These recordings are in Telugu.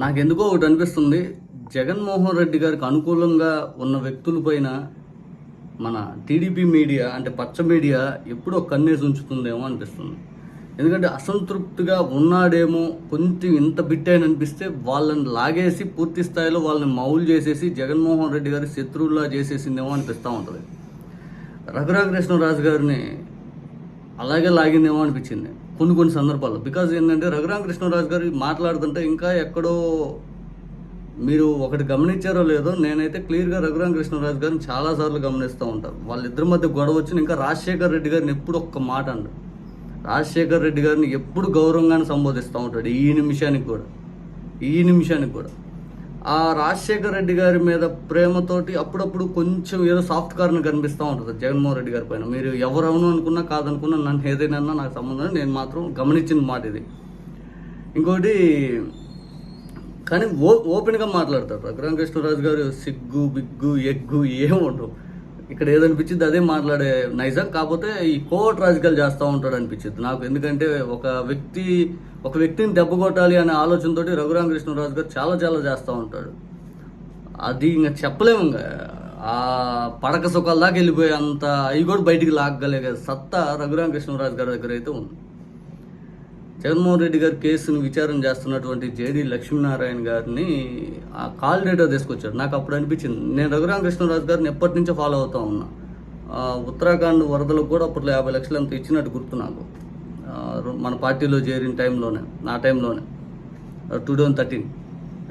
నాకెందుకో ఒకటి అనిపిస్తుంది. జగన్మోహన్ రెడ్డి గారికి అనుకూలంగా ఉన్న వ్యక్తులపైన మన టీడీపీ మీడియా అంటే పచ్చ మీడియా ఎప్పుడో కన్నేసి ఉంచుతుందేమో అనిపిస్తుంది. ఎందుకంటే అసంతృప్తిగా ఉన్నాడేమో కొంచెం ఇంత బిట్టైన అనిపిస్తే వాళ్ళని లాగేసి పూర్తి స్థాయిలో వాళ్ళని మౌలు చేసేసి జగన్మోహన్ రెడ్డి గారి శత్రువులా చేసేసిందేమో అనిపిస్తూ ఉంటుంది. రఘురామకృష్ణరాజు గారిని అలాగే లాగిందేమో అనిపించింది. కొన్ని కొన్ని సందర్భాల్లో. బికాజ్ ఏంటంటే రఘురామకృష్ణరాజు గారు మాట్లాడుతుంటే ఇంకా ఎక్కడో మీరు ఒకటి గమనించారో లేదో నేనైతే క్లియర్గా రఘురామకృష్ణరాజు గారిని చాలాసార్లు గమనిస్తూ ఉంటాను. వాళ్ళిద్దరి మధ్య గొడవ వచ్చిన ఇంకా రాజశేఖర్ రెడ్డి గారిని ఎప్పుడు ఒక్క మాట అండు. రాజశేఖర్ రెడ్డి గారిని ఎప్పుడు గౌరవంగానే సంబోధిస్తూ ఉంటాడు ఈ నిమిషానికి కూడా. ఈ నిమిషానికి కూడా. ఆ రాజశేఖర్ రెడ్డి గారి మీద ప్రేమతోటి అప్పుడప్పుడు కొంచెం ఏదో సాఫ్ట్ కార్నర్ కనిపిస్తూ ఉంటుంది. జగన్మోహన్ రెడ్డి గారి పైన. మీరు ఎవరవును అనుకున్నా కాదనుకున్నా నన్ను ఏదైనా నాకు సంబంధం నేను మాత్రం గమనించిన మాట ఇది. ఇంకోటి కానీ ఓ ఓపెన్గా మాట్లాడతారు. రఘురామకృష్ణరాజు గారు సిగ్గు బిగ్గు ఎగ్గు ఏం ఉండవు. ఇక్కడ ఏదనిపించింది అదే మాట్లాడే నైజం. కాకపోతే ఈ కోవట్ రాజకీయాలు చేస్తూ ఉంటాడు అనిపించింది నాకు. ఎందుకంటే ఒక వ్యక్తి ఒక వ్యక్తిని దెబ్బ కొట్టాలి అనే ఆలోచనతోటి రఘురామకృష్ణరాజు గారు చాలా చాలా చేస్తూ ఉంటాడు. అది ఇంకా చెప్పలేము ఇంకా. ఆ పడక సుఖాల దాకా వెళ్ళిపోయే అంత అవి కూడా బయటికి లాగగలిగే సత్తా రఘురామకృష్ణరాజు గారి దగ్గర అయితే ఉంది. జగన్మోహన్ రెడ్డి గారి కేసును విచారణ చేస్తున్నటువంటి జేడీ లక్ష్మీనారాయణ గారిని ఆ కాల్ డేటా తీసుకొచ్చాడు నాకు అప్పుడు అనిపించింది. నేను రఘురామకృష్ణరాజు గారిని ఎప్పటి నుంచో ఫాలో అవుతా ఉన్నా. ఉత్తరాఖండ్ వరదలకు కూడా అప్పట్లో యాభై లక్షలు అంత ఇచ్చినట్టు గుర్తు నాకు. మన పార్టీలో చేరిన టైంలోనే నా టైంలోనే. Two thousand thirteen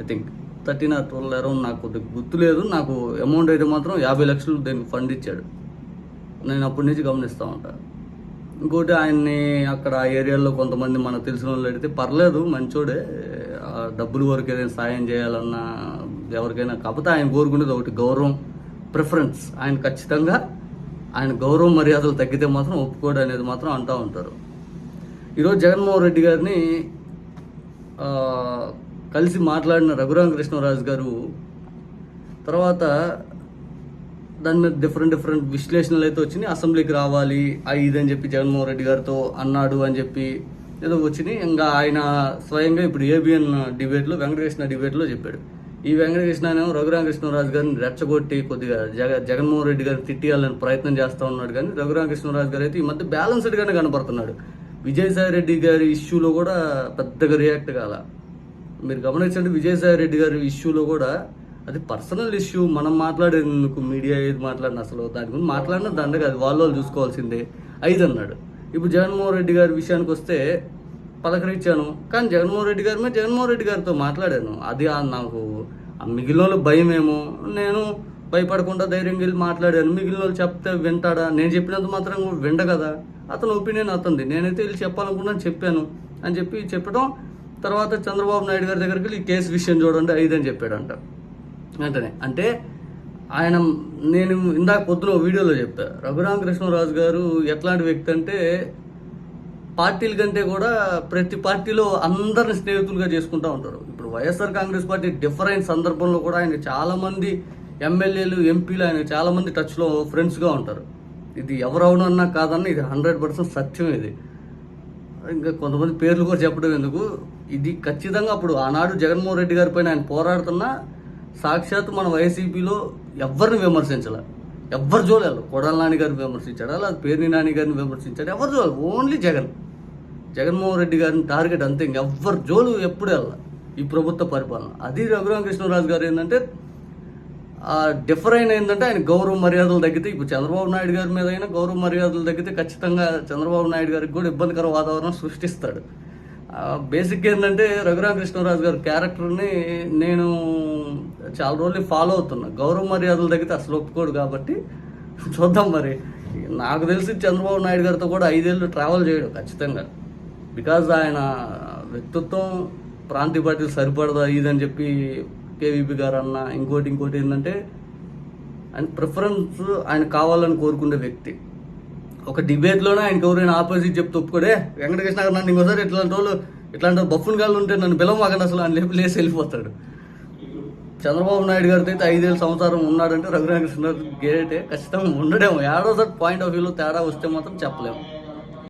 I think thirteen or twelve around నాకు కొద్దిగా గుర్తులేదు. నాకు అమౌంట్ అయితే మాత్రం యాభై లక్షలు దీనికి ఫండ్ ఇచ్చాడు. నేను అప్పటి నుంచి గమనిస్తూ ఉంటాను ఇంకోటి ఆయన్ని అక్కడ ఆ ఏరియాలో కొంతమంది మనకు తెలిసిన వాళ్ళు అడిగితే పర్లేదు మంచోడే. డబ్బులు వరకు ఏదైనా సాయం చేయాలన్నా ఎవరికైనా కాకపోతే ఆయన కోరుకునేది ఒకటి గౌరవం ప్రిఫరెన్స్. ఆయన ఖచ్చితంగా ఆయన గౌరవ మర్యాదలు తగ్గితే మాత్రం ఒప్పుకోడు అనేది మాత్రం అంటూ ఉంటారు. ఈరోజు జగన్మోహన్ రెడ్డి గారిని కలిసి మాట్లాడిన రఘురామకృష్ణరాజు గారు తర్వాత దాని మీద డిఫరెంట్ డిఫరెంట్ విశ్లేషణలు అయితే వచ్చినాయి. అసెంబ్లీకి రావాలి ఆ ఇదని చెప్పి జగన్మోహన్ రెడ్డి గారితో అన్నాడు అని చెప్పి ఏదో వచ్చినాయి. ఇంకా ఆయన స్వయంగా ఇప్పుడు ఏబిఎన్ డిబేట్లో వెంకటకృష్ణ డిబేట్లో చెప్పాడు. ఈ వెంకటకృష్ణ ఏమో రఘురామకృష్ణరాజు గారిని రెచ్చగొట్టి కొద్దిగా జగ జగన్మోహన్ రెడ్డి గారిని తిట్టియాలని ప్రయత్నం చేస్తూ ఉన్నాడు. కానీ రఘురామకృష్ణరాజు గారు అయితే ఈ మధ్య బ్యాలెన్స్డ్గానే కనపడుతున్నాడు. విజయసాయి రెడ్డి గారి ఇష్యూలో కూడా పెద్దగా రియాక్ట్ కాల. మీరు గమనించండి విజయసాయి రెడ్డి గారి ఇష్యూలో కూడా అది పర్సనల్ ఇష్యూ మనం మాట్లాడేందుకు మీడియా ఏది మాట్లాడిన అసలు దాని గురించి మాట్లాడిన దండ అది వాళ్ళు వాళ్ళు చూసుకోవాల్సిందే. ఐదు అన్నాడు. ఇప్పుడు జగన్మోహన్ రెడ్డి గారి విషయానికి వస్తే పలకరించాను కానీ జగన్మోహన్ రెడ్డి గారి మీద జగన్మోహన్ రెడ్డి గారితో మాట్లాడాను. అది నాకు ఆ మిగిలిన వాళ్ళు భయమేమో నేను భయపడకుండా ధైర్యంగా వెళ్ళి మాట్లాడాను. మిగిలిన వాళ్ళు చెప్తే వింటాడా? నేను చెప్పినంత మాత్రం విండ కదా. అతని ఒపీనియన్ అతనిది. నేనైతే వెళ్ళి చెప్పాలనుకున్నాను చెప్పాను అని చెప్పి చెప్పడం తర్వాత చంద్రబాబు నాయుడు గారి దగ్గరికి వెళ్ళి ఈ కేసు విషయం చూడండి ఐదని చెప్పాడంట. వెంటనే. అంటే ఆయన నేను ఇందాక పొద్దున ఓ వీడియోలో చెప్పా. రఘురామకృష్ణరాజు గారు ఎట్లాంటి వ్యక్తి అంటే పార్టీల కంటే కూడా ప్రతి పార్టీలో అందరిని స్నేహితులుగా చేసుకుంటూ ఉంటారు. ఇప్పుడు వైఎస్ఆర్ కాంగ్రెస్ పార్టీ డిఫరెంట్ సందర్భంలో కూడా ఆయన చాలామంది ఎమ్మెల్యేలు ఎంపీలు ఆయన చాలామంది టచ్లో ఫ్రెండ్స్గా ఉంటారు. ఇది ఎవరవునన్నా కాదన్నా ఇది హండ్రెడ్ పర్సెంట్ సత్యం ఇది. ఇంకా కొంతమంది పేర్లు కూడా చెప్పడం ఎందుకు? ఇది ఖచ్చితంగా అప్పుడు ఆనాడు జగన్మోహన్ రెడ్డి గారి పైన ఆయన పోరాడుతున్నా సాక్షాత్ మన వైసీపీలో ఎవరిని విమర్శించాల. ఎవ్వరు చూడలేదు కొడాల నాని గారిని విమర్శించాడా? లేదా పేర్ని నాని గారిని విమర్శించాడు? ఎవరు చూడాలి ఓన్లీ జగన్. జగన్మోహన్ రెడ్డి గారిని టార్గెట్ అంతే. ఇంకెవ్వరు జోలు ఎప్పుడు వెళ్ళాలి. ఈ ప్రభుత్వ పరిపాలన. అది రఘురామకృష్ణరాజు గారు ఏంటంటే ఆ డిఫరెంట్ ఏంటంటే ఆయన గౌరవ మర్యాదలు తగ్గితే ఇప్పుడు చంద్రబాబు నాయుడు గారి మీద అయినా గౌరవ మర్యాదలు తగ్గితే ఖచ్చితంగా చంద్రబాబు నాయుడు గారికి కూడా ఇబ్బందికర వాతావరణం సృష్టిస్తాడు. బేసిక్ ఏంటంటే రఘురామకృష్ణరాజు గారి క్యారెక్టర్ని నేను చాలా రోజులు ఫాలో అవుతున్నా. గౌరవ మర్యాదలు తగ్గితే అసలు ఒప్పుకోడు కాబట్టి చూద్దాం మరి. నాకు తెలిసి చంద్రబాబు నాయుడు గారితో కూడా ఐదేళ్ళు ట్రావెల్ చేయడు ఖచ్చితంగా. బికాజ్ ఆయన వ్యక్తిత్వం ప్రాంతీయ పార్టీలు సరిపడదా ఇదని చెప్పి కేవీపీ గారు అన్న ఇంకోటి ఇంకోటి ఏంటంటే ఆయన ప్రిఫరెన్స్ ఆయన కావాలని కోరుకునే వ్యక్తి. ఒక డిబేట్లోనే ఆయనకి ఎవరైనా ఆపోజిట్ చెప్తే ఒప్పుకోడే. వెంకటకృష్ణ గారు నన్ను ఇంకోసారి ఇట్లాంటి వాళ్ళు ఇట్లాంటి బఫున్ గాళ్ళు ఉంటే నన్ను పిలవమాకండి అసలు ఆయన లేపి లేసి వెళ్ళిపోతాడు. చంద్రబాబు నాయుడు గారితో అయితే ఐదేళ్ళ సంవత్సరం ఉన్నాడంటే రఘురామకృష్ణ గేటే ఖచ్చితంగా ఉండడేమో. ఏడోసారి పాయింట్ ఆఫ్ వ్యూలో తేడా వస్తే మాత్రం చెప్పలేము.